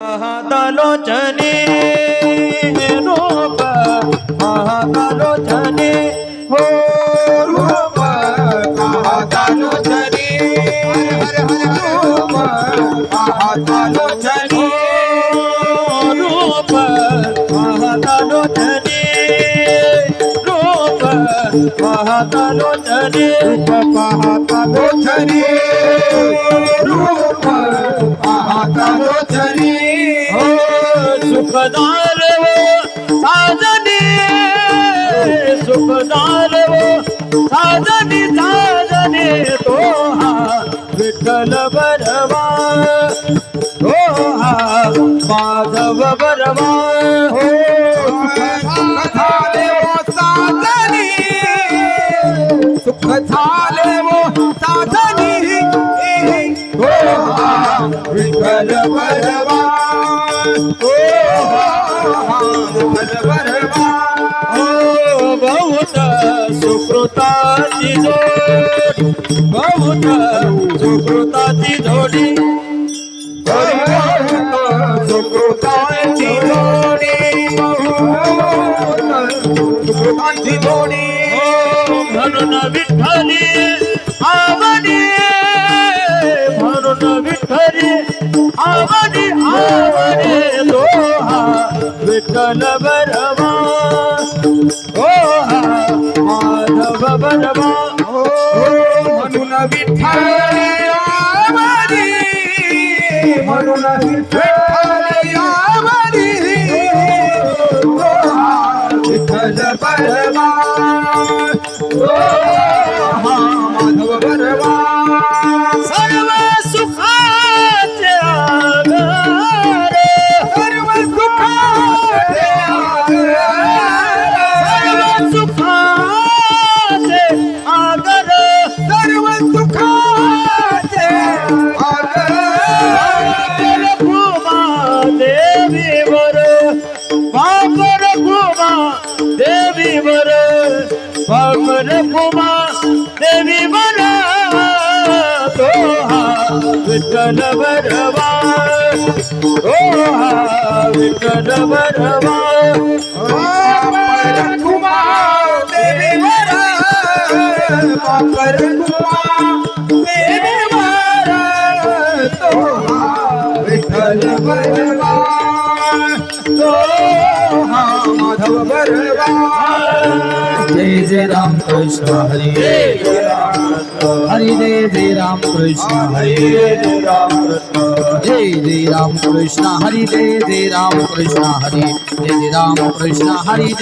महाकालोचने रूप महाकालोचने हो रूप महाकालोचने रूप महाकालोचने रूप महाकालोचने रूप महाकालोचने रूप महाकालोचने सुखदार वो साजनी। सुखदार वो साजनी साजनी तोहा विठ्ठल बरवा। तो माधव बरवा। हो सुखदार वो साजनी। सुखदार वो साजनी। तोहा हा विठ्ठल बहुत सुकृताची जोडी बहुत सुकृताची जोडी. सुकृताची जोडी सुखांची जोडी म्हणून विठ्ठली आवडी विठ्ठल बरवा हो माधव बरवा। हो म्हणून विठ्ठल म्हणून विठ्ठल आवडी विठ्ठल परवा माधव परवा वापर भूमा देवीवर तो हा विठ्ठल बरवा तो विठ्ठल बरवा वापर कुमा देवीवर वापर कुमा तो हा विठ्ठल बरवा Jai Jai Hari Hari Ram Krishna Hari